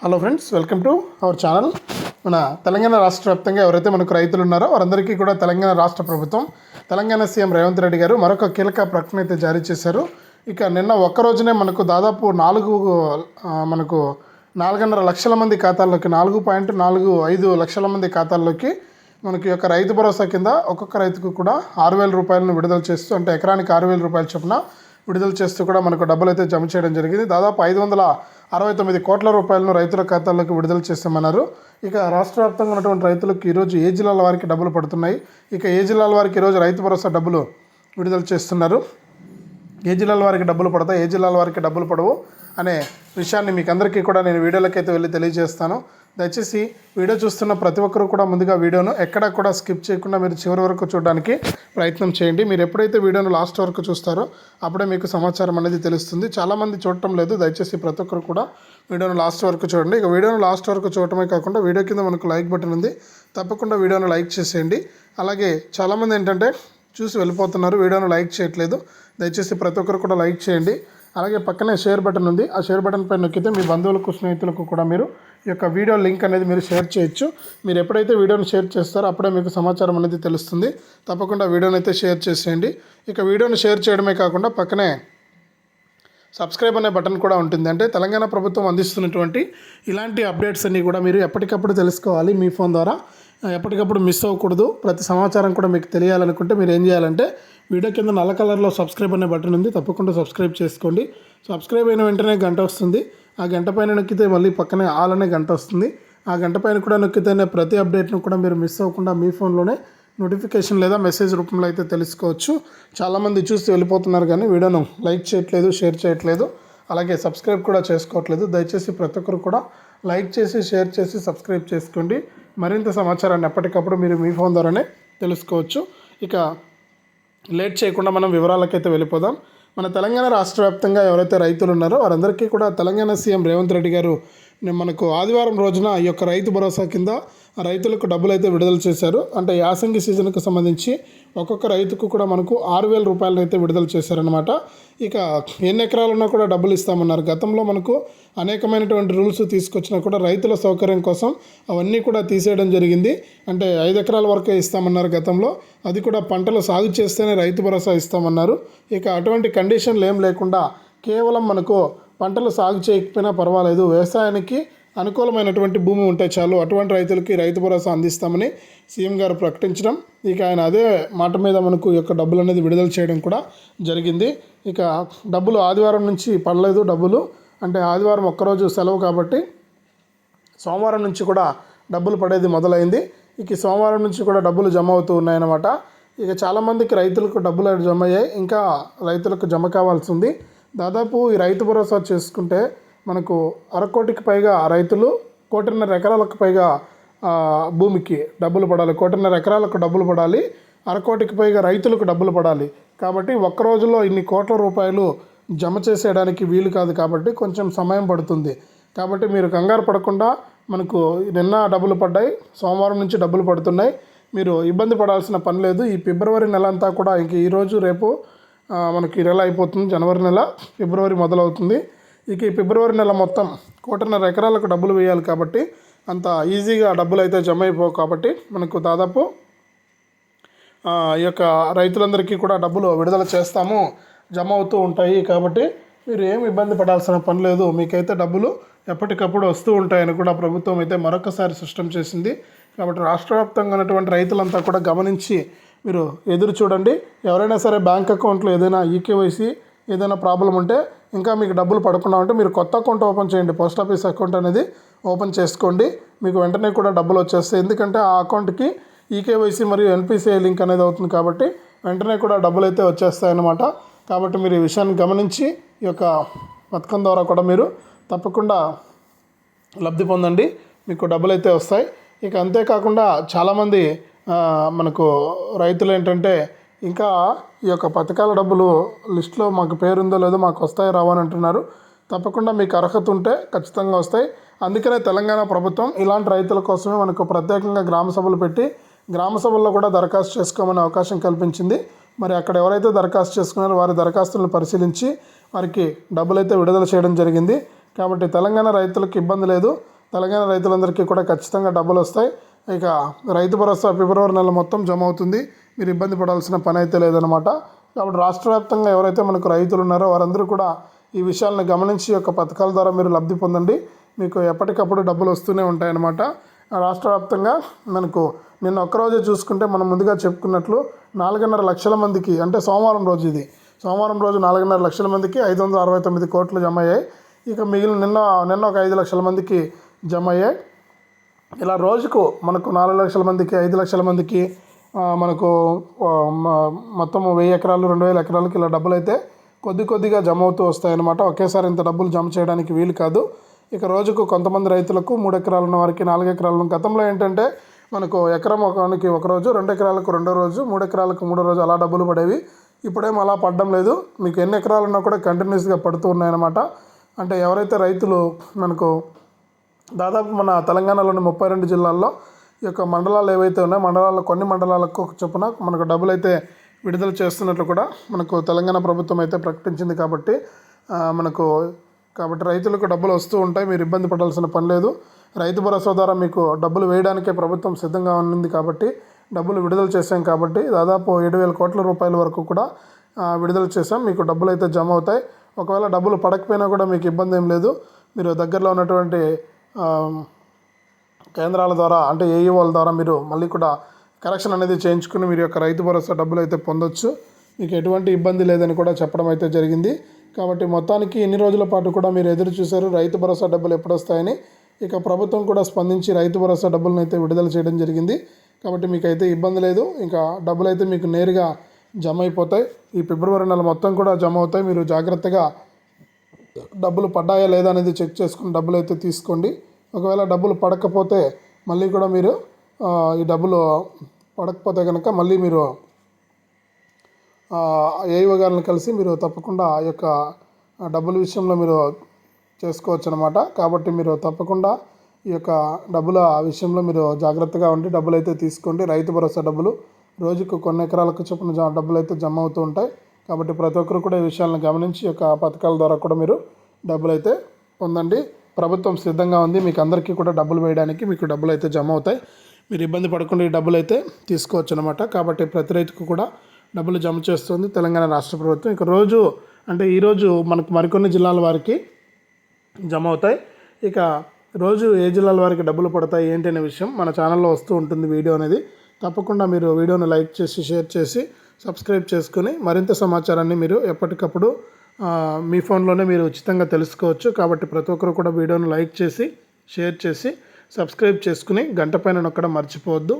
Hello friends welcome to our channel మన తెలంగాణ రాష్ట్ర వ్యాప్తంగా ఎవరైతే మనకు రైతులు ఉన్నారో వారందరికీ కూడా తెలంగాణ రాష్ట్ర ప్రభుత్వం తెలంగాణ సీఎం రేవంత్ రెడ్డి గారు మరొక కీలక ప్రకటన అయితే జారీ చేశారు. ఇక నిన్న ఒక్క రోజునే మనకు దాదాపు నాలుగు మనకు నాలుగున్నర లక్షల మంది ఖాతాల్లోకి నాలుగు పాయింట్ నాలుగు ఐదు లక్షల మంది ఖాతాల్లోకి మనకి యొక్క రైతు భరోసా కింద ఒక్కొక్క రైతుకు కూడా ఆరు వేల రూపాయలను విడుదల చేస్తూ అంటే ఎకరానికి ఆరు వేల రూపాయల చొప్పున విడుదల చేస్తూ కూడా మనకు డబ్బులు అయితే జమ చేయడం జరిగింది. దాదాపు ఐదు వందల అరవై తొమ్మిది కోట్ల రూపాయలను రైతుల ఖాతాల్లోకి విడుదల చేస్తామన్నారు. ఇక రాష్ట్ర వ్యాప్తంగా ఉన్నటువంటి రైతులకు ఈరోజు ఏ జిల్లాల వారికి డబ్బులు పడుతున్నాయి? ఇక ఏ జిల్లాల వారికి ఈరోజు రైతు భరోసా డబ్బులు విడుదల చేస్తున్నారు? ఏ జిల్లాల వారికి డబ్బులు పడతాయి? ఏ జిల్లాల వారికి డబ్బులు పడవు? అనే విషయాన్ని మీకు అందరికీ కూడా నేను వీడియోలకైతే వెళ్ళి తెలియజేస్తాను. దయచేసి వీడియో చూస్తున్న ప్రతి ఒక్కరూ కూడా ముందుగా వీడియోను ఎక్కడా కూడా స్కిప్ చేయకుండా మీరు చివరి వరకు చూడడానికి ప్రయత్నం చేయండి. మీరు ఎప్పుడైతే వీడియోను లాస్ట్ వరకు చూస్తారో అప్పుడే మీకు సమాచారం అనేది తెలుస్తుంది. చాలామంది చూడటం లేదు. దయచేసి ప్రతి ఒక్కరు కూడా వీడియోను లాస్ట్ వరకు చూడండి. ఇక వీడియోను లాస్ట్ వరకు చూడటమే కాకుండా వీడియో కింద మనకు లైక్ బటన్ ఉంది. తప్పకుండా వీడియోను లైక్ చేసేయండి. అలాగే చాలామంది ఏంటంటే చూసి వెళ్ళిపోతున్నారు. వీడియోను లైక్ చేయట్లేదు. దయచేసి ప్రతి ఒక్కరు కూడా లైక్ చేయండి. అలాగే పక్కనే షేర్ బటన్ ఉంది. ఆ షేర్ బటన్ పైన నొక్కితే మీ బంధువులకు స్నేహితులకు కూడా మీరు ఈ యొక్క వీడియో లింక్ అనేది మీరు షేర్ చేయొచ్చు. మీరు ఎప్పుడైతే వీడియోని షేర్ చేస్తారో అప్పుడే మీకు సమాచారం అనేది తెలుస్తుంది. తప్పకుండా వీడియోని అయితే షేర్ చేసేయండి. ఇక వీడియోని షేర్ చేయడమే కాకుండా పక్కనే సబ్స్క్రైబ్ అనే బటన్ కూడా ఉంటుంది. అంటే తెలంగాణ ప్రభుత్వం అందిస్తున్నటువంటి ఇలాంటి అప్డేట్స్ అన్నీ కూడా మీరు ఎప్పటికప్పుడు తెలుసుకోవాలి మీ ఫోన్ ద్వారా. ఎప్పటికప్పుడు మిస్ అవ్వకూడదు. ప్రతి సమాచారం కూడా మీకు తెలియాలనుకుంటే మీరు ఏం చేయాలంటే వీడియో కింద నల్ల కలర్లో సబ్స్క్రైబ్ అనే బటన్ ఉంది తప్పకుండా సబ్స్క్రైబ్ చేసుకోండి. సబ్స్క్రైబ్ అయిన వెంటనే గంట వస్తుంది. ఆ గంట పైన నొక్కితే మళ్ళీ పక్కనే ఆల్ అనే గంట వస్తుంది. ఆ గంట పైన కూడా నొక్కితేనే ప్రతి అప్డేట్ను కూడా మీరు మిస్ అవ్వకుండా మీ ఫోన్లోనే నోటిఫికేషన్ లేదా మెసేజ్ రూపంలో అయితే తెలుసుకోవచ్చు. చాలామంది చూసి వెళ్ళిపోతున్నారు కానీ వీడియోను లైక్ చేయట్లేదు షేర్ చేయట్లేదు. అలాగే సబ్స్క్రైబ్ కూడా చేసుకోవట్లేదు. దయచేసి ప్రతి ఒక్కరు కూడా లైక్ చేసి షేర్ చేసి సబ్స్క్రైబ్ చేసుకోండి. మరింత సమాచారాన్ని ఎప్పటికప్పుడు మీరు మీ ఫోన్ ద్వారానే తెలుసుకోవచ్చు. ఇక లేట్ చేయకుండా మనం వివరాలకైతే వెళ్ళిపోదాం. మన తెలంగాణ రాష్ట్ర వ్యాప్తంగా ఎవరైతే రైతులు ఉన్నారో వారందరికీ కూడా తెలంగాణ సీఎం రేవంత్ రెడ్డి గారు మనకు ఆదివారం రోజున ఈ యొక్క రైతు భరోసా కింద రైతులకు డబ్బులు అయితే విడుదల చేశారు. అంటే యాసంగి సీజన్కి సంబంధించి ఒక్కొక్క రైతుకు కూడా మనకు ఆరు వేల రూపాయలను అయితే విడుదల చేశారనమాట ఇక ఎన్ని ఎకరాలున్నా కూడా డబ్బులు ఇస్తామన్నారు. గతంలో మనకు అనేకమైనటువంటి రూల్స్ తీసుకొచ్చినా కూడా రైతుల సౌకర్యం కోసం అవన్నీ కూడా తీసేయడం జరిగింది. అంటే ఐదు ఎకరాల వరకే ఇస్తామన్నారు గతంలో. అది కూడా పంటలు సాగు చేస్తేనే రైతు భరోసా ఇస్తామన్నారు. ఇక అటువంటి కండిషన్లు ఏం లేకుండా కేవలం మనకు పంటలు సాగు చేయకపోయినా పర్వాలేదు. వ్యవసాయానికి అనుకూలమైనటువంటి భూమి ఉంటే చాలు. అటువంటి రైతులకి రైతు భరోసా అందిస్తామని సీఎం గారు ప్రకటించడం ఇక ఆయన అదే మాట మీద మనకు ఈ యొక్క డబ్బులు అనేది విడుదల చేయడం కూడా జరిగింది. ఇక డబ్బులు ఆదివారం నుంచి పడలేదు. డబ్బులు అంటే ఆదివారం ఒక్కరోజు సెలవు కాబట్టి సోమవారం నుంచి కూడా డబ్బులు పడేది మొదలైంది. ఇక సోమవారం నుంచి కూడా డబ్బులు జమ అవుతూ ఉన్నాయన్నమాట. ఇక చాలామందికి రైతులకు డబ్బులు జమ అయ్యాయి. ఇంకా రైతులకు జమ కావాల్సి ఉంది. దాదాపు ఈ రైతు భరోసా చేసుకుంటే మనకు అరకోటికి పైగా రైతులు కోటిన్నర ఎకరాలకు పైగా భూమికి డబ్బులు పడాలి. కోటిన్నర ఎకరాలకు డబ్బులు పడాలి. అరకోటికి పైగా రైతులకు డబ్బులు పడాలి. కాబట్టి ఒక్క రోజులో ఇన్ని కోట్ల రూపాయలు జమ చేసేయడానికి వీలు కాదు కాబట్టి కొంచెం సమయం పడుతుంది. కాబట్టి మీరు కంగారు పడకుండా మనకు నిన్న డబ్బులు పడ్డాయి సోమవారం నుంచి డబ్బులు పడుతున్నాయి. మీరు ఇబ్బంది పడాల్సిన పని లేదు. ఈ ఫిబ్రవరి నెల అంతా కూడా ఇంక ఈరోజు రేపు మనకి నెల అయిపోతుంది జనవరి నెల ఫిబ్రవరి మొదలవుతుంది. ఇక ఈ ఫిబ్రవరి నెల మొత్తం కోటిన్నర ఎకరాలకు డబ్బులు వేయాలి కాబట్టి అంత ఈజీగా డబ్బులు అయితే జమ అయిపోవు కాబట్టి మనకు దాదాపు ఈ యొక్క రైతులందరికీ కూడా డబ్బులు విడుదల చేస్తాము జమ అవుతూ ఉంటాయి కాబట్టి మీరు ఏమి ఇబ్బంది పడాల్సిన పని లేదు. మీకైతే డబ్బులు ఎప్పటికప్పుడు వస్తూ ఉంటాయని కూడా ప్రభుత్వం అయితే మరొకసారి స్పష్టం చేసింది. కాబట్టి రాష్ట్ర వ్యాప్తంగా ఉన్నటువంటి రైతులంతా కూడా గమనించి మీరు ఎదురు చూడండి. ఎవరైనా సరే బ్యాంక్ అకౌంట్లో ఏదైనా ఈకేవైసీ ఏదైనా ప్రాబ్లం ఉంటే ఇంకా మీకు డబ్బులు పడకుండా ఉంటే మీరు కొత్త అకౌంట్ ఓపెన్ చేయండి. పోస్ట్ ఆఫీస్ అకౌంట్ అనేది ఓపెన్ చేసుకోండి. మీకు వెంటనే కూడా డబ్బులు వచ్చేస్తాయి. ఎందుకంటే ఆ అకౌంట్కి ఈకేవైసీ మరియు ఎన్పిసిఐ లింక్ అనేది అవుతుంది కాబట్టి వెంటనే కూడా డబ్బులు అయితే వచ్చేస్తాయన్నమాట. కాబట్టి మీరు ఈ విషయాన్ని గమనించి ఈ యొక్క పథకం ద్వారా కూడా మీరు తప్పకుండా లబ్ధి పొందండి. మీకు డబ్బులు అయితే వస్తాయి. ఇక అంతేకాకుండా చాలామంది మనకు రైతులు ఏంటంటే ఇంకా ఈ యొక్క పథకాల డబ్బులు లిస్టులో మాకు పేరుందో లేదో మాకు వస్తాయి రావని అంటున్నారు. తప్పకుండా మీకు అర్హత ఉంటే ఖచ్చితంగా వస్తాయి. అందుకనే తెలంగాణ ప్రభుత్వం ఇలాంటి రైతుల కోసమే మనకు ప్రత్యేకంగా గ్రామ సభలు పెట్టి గ్రామ సభల్లో కూడా దరఖాస్తు చేసుకోమనే అవకాశం కల్పించింది. మరి అక్కడ ఎవరైతే దరఖాస్తు చేసుకున్నారో వారి దరఖాస్తులను పరిశీలించి వారికి డబ్బులైతే విడుదల చేయడం జరిగింది. కాబట్టి తెలంగాణ రైతులకు ఇబ్బంది లేదు. తెలంగాణ రైతులందరికీ కూడా ఖచ్చితంగా డబ్బులు వస్తాయి. ఇక రైతు భరోసా ఫిబ్రవరి నెల మొత్తం జమ అవుతుంది. మీరు ఇబ్బంది పడాల్సిన పని అయితే లేదనమాట కాబట్టి రాష్ట్ర వ్యాప్తంగా ఎవరైతే మనకు రైతులు ఉన్నారో వారందరూ కూడా ఈ విషయాలను గమనించి యొక్క పథకాల ద్వారా మీరు లబ్ధి పొందండి. మీకు ఎప్పటికప్పుడు డబ్బులు వస్తూనే ఉంటాయన్నమాట. రాష్ట్ర వ్యాప్తంగా మనకు నిన్న ఒక్కరోజే చూసుకుంటే మనం ముందుగా చెప్పుకున్నట్లు నాలుగున్నర లక్షల మందికి అంటే సోమవారం రోజు ఇది. సోమవారం రోజు నాలుగున్నర లక్షల మందికి ఐదు వందల అరవై తొమ్మిది కోట్లు జమ అయ్యాయి. ఇక మిగిలిన నిన్న నిన్న ఒక ఐదు లక్షల మందికి జమ అయ్యాయి. ఇలా రోజుకు మనకు నాలుగు లక్షల మందికి ఐదు లక్షల మందికి మనకు మొత్తం వెయ్యి ఎకరాలు రెండు వేల ఎకరాలకి ఇలా డబ్బులు అయితే కొద్ది కొద్దిగా జమ అవుతూ వస్తాయన్నమాట. ఒకేసారి ఇంత డబ్బులు జమ చేయడానికి వీలు కాదు. ఇక రోజుకు కొంతమంది రైతులకు మూడు ఎకరాలు ఉన్న వారికి నాలుగు ఎకరాలు ఉన్న- గతంలో ఏంటంటే మనకు ఎకరం ఒకనికి ఒక రోజు రెండు ఎకరాలకు రెండో రోజు మూడు ఎకరాలకు మూడో రోజు అలా డబ్బులు పడేవి. ఇప్పుడేం అలా పడడం లేదు. మీకు ఎన్ని ఎకరాలు ఉన్నా కూడా కంటిన్యూస్గా పడుతూ ఉన్నాయన్నమాట. అంటే ఎవరైతే రైతులు మనకు దాదాపు మన తెలంగాణలోని ముప్పై రెండు జిల్లాల్లో ఈ యొక్క మండలాలు ఏవైతే ఉన్నాయో మండలాల్లో కొన్ని మండలాలకు చొప్పున మనకు డబ్బులు అయితే విడుదల చేస్తున్నట్లు కూడా మనకు తెలంగాణ ప్రభుత్వం అయితే ప్రకటించింది కాబట్టి మనకు కాబట్టి రైతులకు డబ్బులు వస్తూ ఉంటాయి మీరు ఇబ్బంది పడాల్సిన పని లేదు. రైతు భరోసా ద్వారా మీకు డబ్బులు వేయడానికే ప్రభుత్వం సిద్ధంగా ఉంది కాబట్టి డబ్బులు విడుదల చేశాం కాబట్టి దాదాపు ఏడు వేల కోట్ల రూపాయల వరకు కూడా విడుదల చేశాం. మీకు డబ్బులు అయితే జమ అవుతాయి. ఒకవేళ డబ్బులు పడకపోయినా కూడా మీకు ఇబ్బంది ఏం లేదు. మీరు దగ్గరలో ఉన్నటువంటి కేంద్రాల ద్వారా అంటే ఏఈఓల ద్వారా మీరు మళ్ళీ కూడా కరెక్షన్ అనేది చేయించుకుని మీరు యొక్క రైతు భరోసా డబ్బులు అయితే పొందొచ్చు. మీకు ఎటువంటి ఇబ్బంది లేదని కూడా చెప్పడం అయితే జరిగింది. కాబట్టి మొత్తానికి ఇన్ని రోజుల పాటు కూడా మీరు ఎదురు చూశారు రైతు భరోసా డబ్బులు ఎప్పుడు వస్తాయని ఇక ప్రభుత్వం కూడా స్పందించి రైతు భరోసా డబ్బులను అయితే విడుదల చేయడం జరిగింది. కాబట్టి మీకు అయితే ఇబ్బంది లేదు. ఇంకా డబ్బులు అయితే మీకు నేరుగా జమ అయిపోతాయి. ఈ ఫిబ్రవరి నెల మొత్తం కూడా జమ అవుతాయి. మీరు జాగ్రత్తగా డబ్బులు పడ్డాయా లేదా అనేది చెక్ చేసుకుని డబ్బులు అయితే తీసుకోండి. ఒకవేళ డబ్బులు పడకపోతే మళ్ళీ కూడా మీరు ఈ డబ్బులు పడకపోతే కనుక మళ్ళీ మీరు ఏఈఓ గారిని కలిసి మీరు తప్పకుండా ఆ యొక్క డబ్బుల విషయంలో మీరు చేసుకోవచ్చు అనమాట కాబట్టి మీరు తప్పకుండా ఈ యొక్క డబ్బుల విషయంలో మీరు జాగ్రత్తగా ఉండి డబ్బులు అయితే తీసుకోండి. రైతు భరోసా డబ్బులు రోజుకు కొన్ని ఎకరాలకు చొప్పున డబ్బులు అయితే జమ అవుతూ ఉంటాయి. కాబట్టి ప్రతి ఒక్కరు కూడా ఈ విషయాలను గమనించి ఒక యొక్క పథకాల ద్వారా కూడా మీరు డబ్బులు అయితే పొందండి. ప్రభుత్వం సిద్ధంగా ఉంది. మీకు అందరికీ కూడా డబ్బులు వేయడానికి మీకు డబ్బులు అయితే జమ అవుతాయి. మీరు ఇబ్బంది పడకుండా ఈ డబ్బులు అయితే తీసుకోవచ్చు అనమాట కాబట్టి ప్రతి రైతుకు కూడా డబ్బులు జమ చేస్తుంది తెలంగాణ రాష్ట్ర ప్రభుత్వం. ఇక రోజు అంటే ఈరోజు మనకు మరికొన్ని జిల్లాల వారికి జమ అవుతాయి. ఇక రోజు ఏ జిల్లాల వారికి డబ్బులు పడతాయి ఏంటి అనే విషయం మన ఛానల్లో వస్తూ ఉంటుంది వీడియో అనేది. తప్పకుండా మీరు వీడియోను లైక్ చేసి షేర్ చేసి సబ్స్క్రైబ్ చేసుకుని మరింత సమాచారాన్ని మీరు ఎప్పటికప్పుడు మీ ఫోన్లోనే మీరు ఉచితంగా తెలుసుకోవచ్చు. కాబట్టి ప్రతి ఒక్కరు కూడా వీడియోను లైక్ చేసి షేర్ చేసి సబ్స్క్రైబ్ చేసుకుని గంట పైన నొక్కడం మర్చిపోవద్దు.